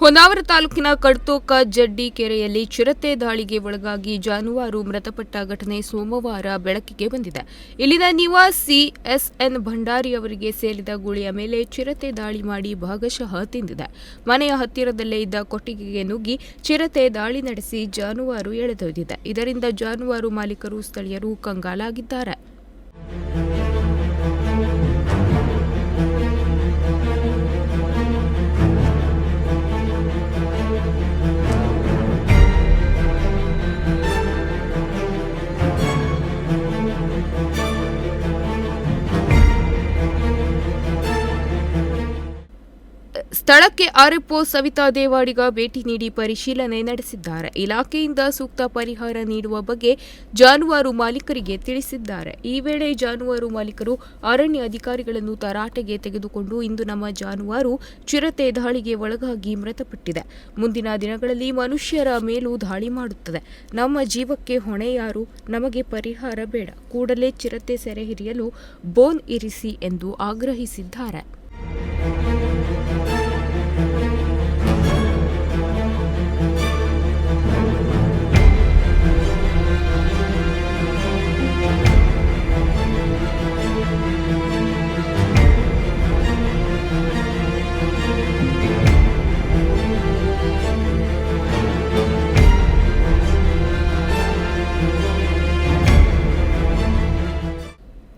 ಹೊನ್ನಾವರ ತಾಲೂಕಿನ ಕಡ್ತೋಕ ಜಡ್ಡಿ ಕೆರೆಯಲ್ಲಿ ಚಿರತೆ ದಾಳಿಗೆ ಒಳಗಾಗಿ ಜಾನುವಾರು ಮೃತಪಟ್ಟ ಘಟನೆ ಸೋಮವಾರ ಬೆಳಕಿಗೆ ಬಂದಿದೆ. ಇಲ್ಲಿನ ನಿವಾಸಿ ಎಸ್ಎನ್ ಭಂಡಾರಿ ಅವರಿಗೆ ಸೇರಿದ ಗುಳಿಯ ಮೇಲೆ ಚಿರತೆ ದಾಳಿ ಮಾಡಿ ಭಾಗಶಃ ತಿಂದಿದೆ. ಮನೆಯ ಹತ್ತಿರದಲ್ಲೇ ಇದ್ದ ಕೊಟ್ಟಿಗೆಗೆ ನುಗ್ಗಿ ಚಿರತೆ ದಾಳಿ ನಡೆಸಿ ಜಾನುವಾರು ಎಳೆದೊಯ್ದಿದೆ. ಇದರಿಂದ ಜಾನುವಾರು ಮಾಲೀಕರು ಸ್ಥಳೀಯರು ಕಂಗಾಲಾಗಿದ್ದಾರೆ. ಸ್ಥಳಕ್ಕೆ ಆರ್ಎಫ್ಒ ಸವಿತಾ ದೇವಾಡಿಗ ಭೇಟಿ ನೀಡಿ ಪರಿಶೀಲನೆ ನಡೆಸಿದ್ದಾರೆ. ಇಲಾಖೆಯಿಂದ ಸೂಕ್ತ ಪರಿಹಾರ ನೀಡುವ ಬಗ್ಗೆ ಜಾನುವಾರು ಮಾಲೀಕರಿಗೆ ತಿಳಿಸಿದ್ದಾರೆ. ಈ ವೇಳೆ ಜಾನುವಾರು ಮಾಲೀಕರು ಅರಣ್ಯ ಅಧಿಕಾರಿಗಳನ್ನು ತರಾಟೆಗೆ ತೆಗೆದುಕೊಂಡು ಇಂದು ನಮ್ಮ ಜಾನುವಾರು ಚಿರತೆ ದಾಳಿಗೆ ಒಳಗಾಗಿ ಮೃತಪಟ್ಟಿದೆ. ಮುಂದಿನ ದಿನಗಳಲ್ಲಿ ಮನುಷ್ಯರ ಮೇಲೂ ದಾಳಿ ಮಾಡುತ್ತದೆ. ನಮ್ಮ ಜೀವಕ್ಕೆ ಹೊಣೆ ಯಾರು? ನಮಗೆ ಪರಿಹಾರ ಬೇಡ. ಕೂಡಲೇ ಚಿರತೆ ಸೆರೆ ಹಿಡಿಯಲು ಬೋನ್ ಇರಿಸಿ ಎಂದು ಆಗ್ರಹಿಸಿದ್ದಾರೆ.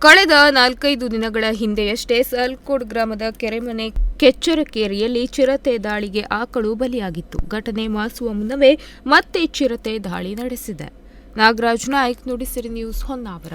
ಕಳೆದ ನಾಲ್ಕೈದು ದಿನಗಳ ಹಿಂದೆಯಷ್ಟೇ ಸಲ್ಕೋಡ್ ಗ್ರಾಮದ ಕೆರೆಮನೆ ಕೆಚ್ಚರಕೇರಿಯಲ್ಲಿ ಚಿರತೆ ದಾಳಿಗೆ ಆಕಳು ಬಲಿಯಾಗಿತ್ತು. ಘಟನೆ ಮಾಸುವ ಮುನ್ನವೇ ಮತ್ತೆ ಚಿರತೆ ದಾಳಿ ನಡೆಸಿದೆ. ನಾಗರಾಜ್ ನಾಯ್ಕ್, ನುಡಿಸಿರಿ ನ್ಯೂಸ್ ಹೊನ್ನಾವರ.